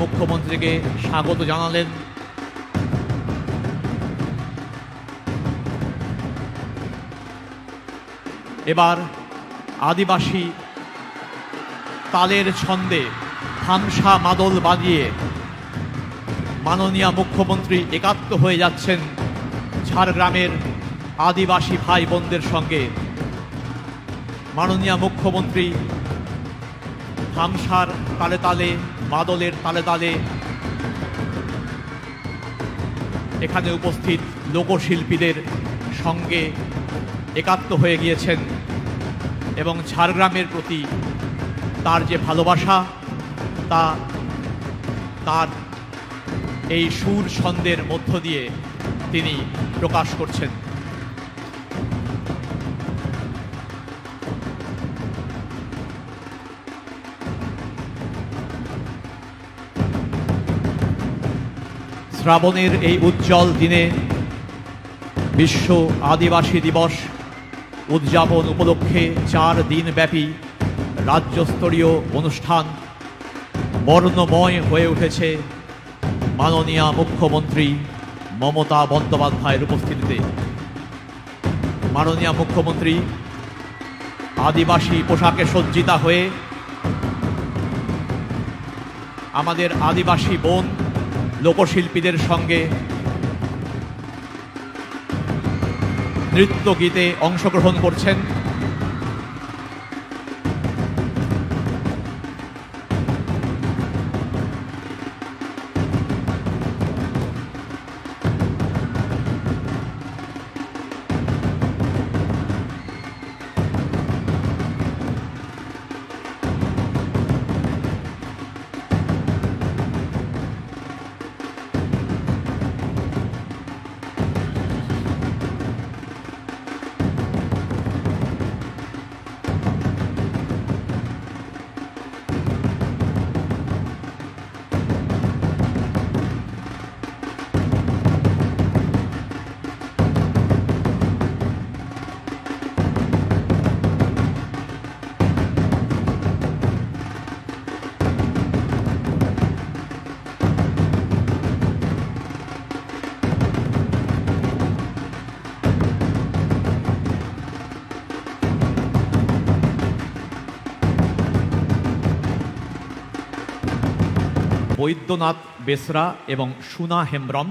মুখ্যমন্ত্রীকে স্বাগত জানালেন। এবার আদিবাসী তালের ছন্দে হামসা মাদল বাজিয়ে মাননীয় মুখ্যমন্ত্রী একাত্ম হয়ে যাচ্ছেন ঝাড়গ্রামের আদিবাসী ভাই বোনদের সঙ্গে। মাননীয় মুখ্যমন্ত্রী হামসার তালে তালে মাদলের তালে তালে। এখানে উপস্থিত লোকশিল্পীদের সঙ্গে একাত্ম হয়ে গিয়েছেন এবং ঝাড়গ্রামের প্রতি তার যে ভালোবাসা, তা তার এই সুর ছন্দের মধ্য দিয়ে তিনি প্রকাশ করছেন। শ্রাবণের এই উজ্জ্বল দিনে বিশ্ব আদিবাসী দিবস উদযাপন উপলক্ষে চার দিনব্যাপী রাজ্যস্তরীয় অনুষ্ঠান বর্ণময় হয়ে উঠেছে মাননীয় মুখ্যমন্ত্রী মমতা বন্দ্যোপাধ্যায়ের উপস্থিতিতে। মাননীয় মুখ্যমন্ত্রী, আদিবাসী পোশাকে সজ্জিতা হয়ে আমাদের আদিবাসী বোন লোকশিল্পীদের সঙ্গে নৃত্য গীতে অংশগ্রহণ করছেন বৈদ্যনাথ বেসরা এবং সুনা হেমব্রম